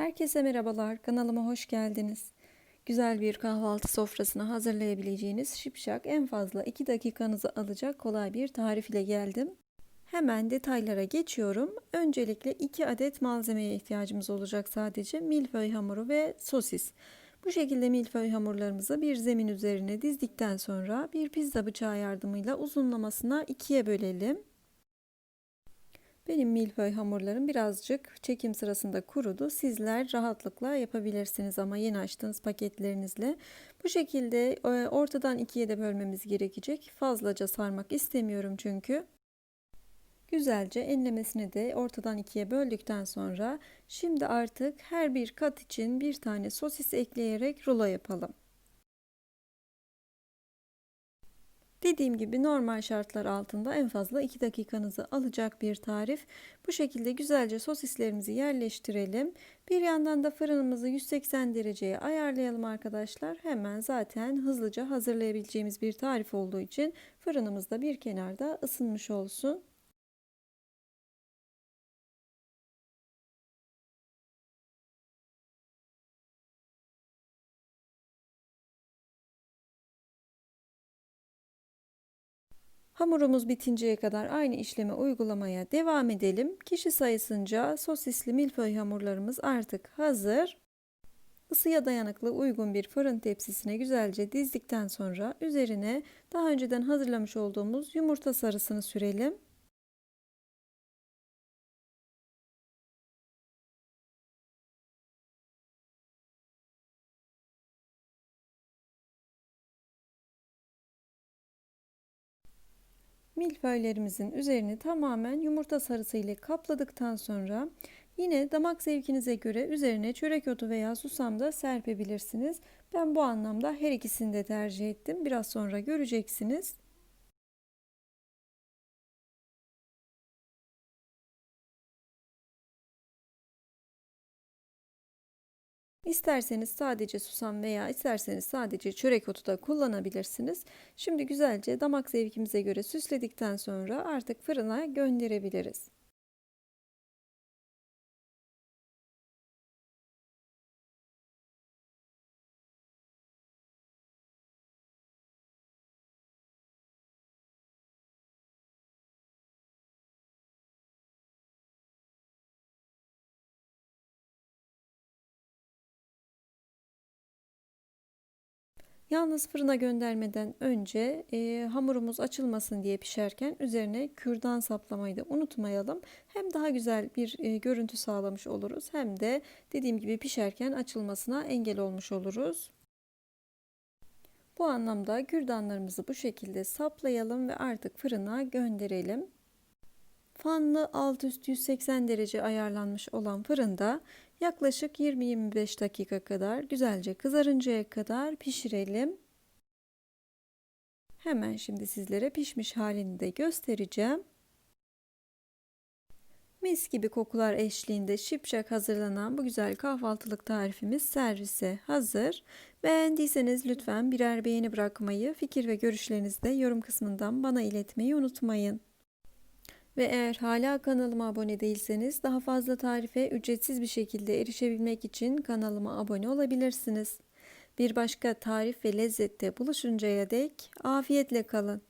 Herkese merhabalar, kanalıma hoş geldiniz. Güzel bir kahvaltı sofrasını hazırlayabileceğiniz şipşak en fazla 2 dakikanızı alacak kolay bir tarif ile geldim. Hemen detaylara geçiyorum. Öncelikle 2 adet malzemeye ihtiyacımız olacak sadece milföy hamuru ve sosis. Bu şekilde milföy hamurlarımızı bir zemin üzerine dizdikten sonra bir pizza bıçağı yardımıyla uzunlamasına ikiye bölelim. Benim milföy hamurlarım birazcık çekim sırasında kurudu. Sizler rahatlıkla yapabilirsiniz ama yeni açtığınız paketlerinizle. Bu şekilde e, ortadan ikiye de bölmemiz gerekecek. Fazlaca sarmak istemiyorum çünkü. Güzelce enlemesini de ortadan ikiye böldükten sonra şimdi artık her bir kat için bir tane sosis ekleyerek rulo yapalım. Dediğim gibi normal şartlar altında en fazla 2 dakikanızı alacak bir tarif. Bu şekilde güzelce sosislerimizi yerleştirelim. Bir yandan da fırınımızı 180 dereceye ayarlayalım arkadaşlar. Hemen zaten hızlıca hazırlayabileceğimiz bir tarif olduğu için fırınımız da bir kenarda ısınmış olsun. Hamurumuz bitinceye kadar aynı işlemi uygulamaya devam edelim. Kişi sayısınca sosisli milföy hamurlarımız artık hazır. Isıya dayanıklı uygun bir fırın tepsisine güzelce dizdikten sonra üzerine daha önceden hazırlamış olduğumuz yumurta sarısını sürelim. Milföylerimizin üzerini tamamen yumurta sarısı ile kapladıktan sonra yine damak zevkinize göre üzerine çörek otu veya susam da serpebilirsiniz. Ben bu anlamda her ikisini de tercih ettim. Biraz sonra göreceksiniz. İsterseniz sadece susam veya isterseniz sadece çörek otu da kullanabilirsiniz. Şimdi güzelce damak zevkimize göre süsledikten sonra artık fırına gönderebiliriz. Yalnız fırına göndermeden önce e, hamurumuz açılmasın diye pişerken üzerine kürdan saplamayı da unutmayalım. Hem daha güzel bir e, görüntü sağlamış oluruz hem de dediğim gibi pişerken açılmasına engel olmuş oluruz. Bu anlamda kürdanlarımızı bu şekilde saplayalım ve artık fırına gönderelim. Fanlı alt üst 180 derece ayarlanmış olan fırında yaklaşık 20-25 dakika kadar güzelce kızarıncaya kadar pişirelim. Hemen şimdi sizlere pişmiş halini de göstereceğim. Mis gibi kokular eşliğinde şipşak hazırlanan bu güzel kahvaltılık tarifimiz servise hazır. Beğendiyseniz lütfen birer beğeni bırakmayı, fikir ve görüşlerinizi de yorum kısmından bana iletmeyi unutmayın. Ve eğer hala kanalıma abone değilseniz daha fazla tarife ücretsiz bir şekilde erişebilmek için kanalıma abone olabilirsiniz. Bir başka tarif ve lezzette buluşuncaya dek afiyetle kalın.